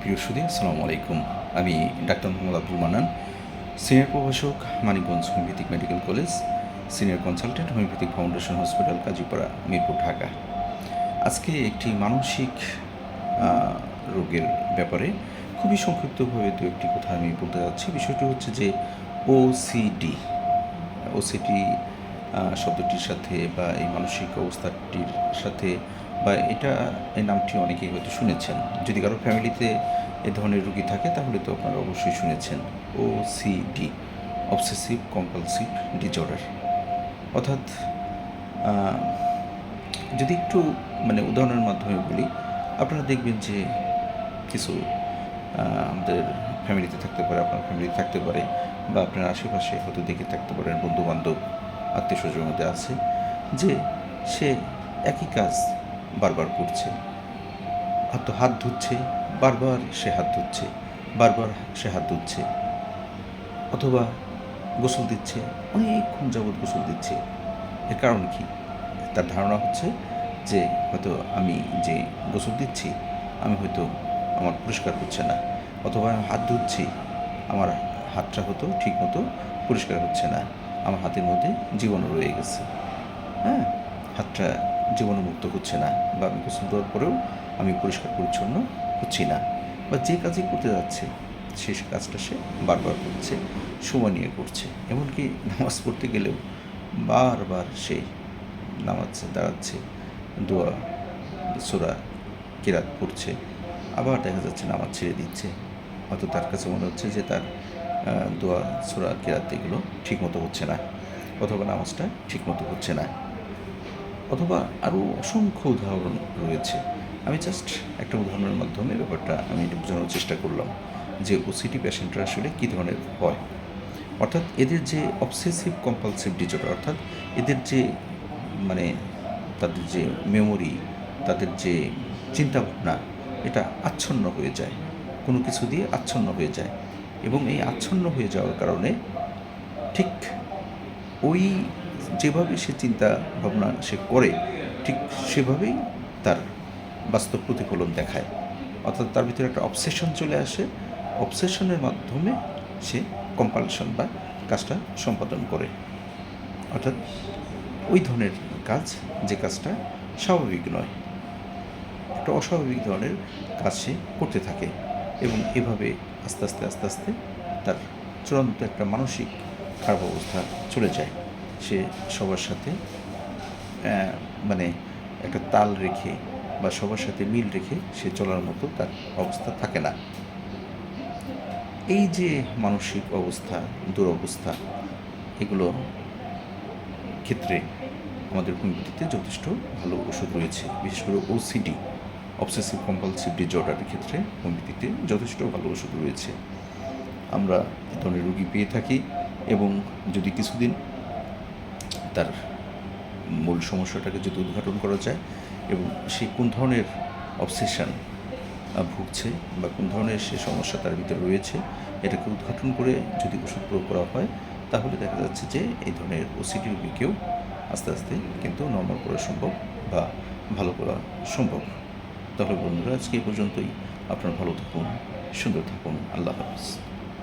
প্রিয় সুদী আসসালামু আলাইকুম। আমি ডাক্তার মোহাম্মদ আব্দুল মান্নান, সিনিয়র প্রভাষক Manikganj homeopathic medical college, senior consultant homeopathic foundation hospital, Kazipara, Mirpur, Dhaka. আজকে একটি মানসিক রোগের ব্যাপারে খুবই সংক্ষিপ্তভাবে দু একটি কথা আমি বলতে যাচ্ছি। বিষয়টি হচ্ছে যে ওসিডি ওসিডি শব্দটির সাথে বা এই মানসিক অবস্থাটির সাথে বা এটা এই নামটি অনেকেই হয়তো শুনেছেন। যদি কারও ফ্যামিলিতে এ ধরনের রুগী থাকে, তাহলে তো আপনারা অবশ্যই শুনেছেন। ওসিডি অবসেসিভ কম্পালসিভ ডিজর্ডার অর্থাৎ যদি একটু মানে উদাহরণের মাধ্যমে বলি, আপনারা দেখবেন যে কিছু আমাদের ফ্যামিলিতে থাকতে পারে, আপনার ফ্যামিলিতে থাকতে পারে, বা আপনার আশেপাশে হয়তো দেখে থাকতে পারেন বন্ধু বান্ধব আত্মীয় স্বজনের মধ্যে আছে যে সে একই কাজ বারবার করছে হয়তো হাত ধুচ্ছে, বারবার সে হাত ধুচ্ছে, বারবার সে হাত ধুচ্ছে। অথবা গোসল দিচ্ছে, অনেকক্ষণ যাবৎ গোসল দিচ্ছে। এর কারণ কি? তার ধারণা হচ্ছে যে হয়তো আমি যে গোসল দিচ্ছি, আমি হয়তো আমার পরিষ্কার হচ্ছে না। অথবা আমি হাত ধুচ্ছি, আমার হাতটা হয়তো ঠিকমতো পরিষ্কার হচ্ছে না। আমার হাতের মধ্যে জীবাণু রয়ে গেছে। হ্যাঁ? হাতটা জীবাণুমুক্ত হচ্ছে না বা আমি গোসল দেওয়ার পরেও আমি পরিষ্কার পরিচ্ছন্ন হচ্ছি না বা যে কাজই করতে যাচ্ছে সে কাজটা সে বারবার করছে, সময় নিয়ে করছে। এমনকি নামাজ পড়তে গেলেও বারবার সে নামাচ্ছে দাঁড়াচ্ছে, দোয়া, সোরা কেরাত পড়ছে আবার দেখা যাচ্ছে নামাজ ছেড়ে দিচ্ছে। হয়তো তার কাছে মনে হচ্ছে যে তার দোয়া, সোরা কেরাত এগুলো ঠিকমতো হচ্ছে না, অথবা নামাজটা ঠিকমতো হচ্ছে না। অথবা আরও অসংখ্য উদাহরণ রয়েছে। আমি জাস্ট একটা উদাহরণের মাধ্যমে ব্যাপারটা আমি বোঝানোর চেষ্টা করলাম যে ওসিটি পেশেন্টরা আসলে কী ধরনের হয়। অর্থাৎ এদের যে অবসেসিভ কম্পালসিভ ডিজর্ডার অর্থাৎ এদের যে মানে তাদের যে মেমোরি তাদের যে চিন্তাভাবনা, এটা আচ্ছন্ন হয়ে যায়। কোনো কিছু দিয়ে আচ্ছন্ন হয়ে যায়। এবং এই আচ্ছন্ন হয়ে যাওয়ার কারণে ঠিক ওই যেভাবে সে চিন্তা ভাবনা সে করে, ঠিক সেভাবেই তার বাস্তব প্রতিফলন দেখায়। অর্থাৎ তার ভিতরে একটা অবসেশন চলে আসে। অবসেশনের মাধ্যমে সে কম্পালশন বা কাজটা সম্পাদন করে। অর্থাৎ ওই ধরনের কাজ, যে কাজটা স্বাভাবিক নয়। একটা অস্বাভাবিক ধরনের কাজ সে করতে থাকে এবং এভাবে আস্তে আস্তে আস্তে আস্তে তার চূড়ান্ত একটা মানসিক খারাপ অবস্থা চলে যায়। সে সবার সাথে মানে একটা তাল রেখে বা সবার সাথে মিল রেখে সে চলার মতো তার অবস্থা থাকে না। এই যে মানসিক অবস্থা, দুরবস্থা, এগুলো ক্ষেত্রে আমাদের হোমিওপ্যাথিতে যথেষ্ট ভালো ওষুধ রয়েছে। বিশেষ করে ওসিডি অবসেসিভ কম্পালসিভ ডিজর্ডারের ক্ষেত্রে হোমিওপ্যাথিতে যথেষ্ট ভালো ওষুধ রয়েছে। আমরা এ ধরনের রুগী পেয়ে থাকি এবং যদি কিছুদিন তার মূল সমস্যাটাকে যদি উদ্ঘাটন করা যায় এবং সে কোন ধরনের অবসেশন ভুগছে বা কোন ধরনের সে সমস্যা তার ভিতরে রয়েছে, এটাকে উদ্ঘাটন করে যদি ওষুধ প্রয়োগ করা হয়, তাহলে দেখা যাচ্ছে যে এই ধরনের ওসিডি রোগীকেও আস্তে আস্তে কিন্তু নর্মাল করা সম্ভব বা ভালো করা সম্ভব। তাহলে বন্ধুরা, আজকে এই পর্যন্তই। আপনার ভালো থাকুন, সুন্দর থাকুন। আল্লাহ হাফিজ।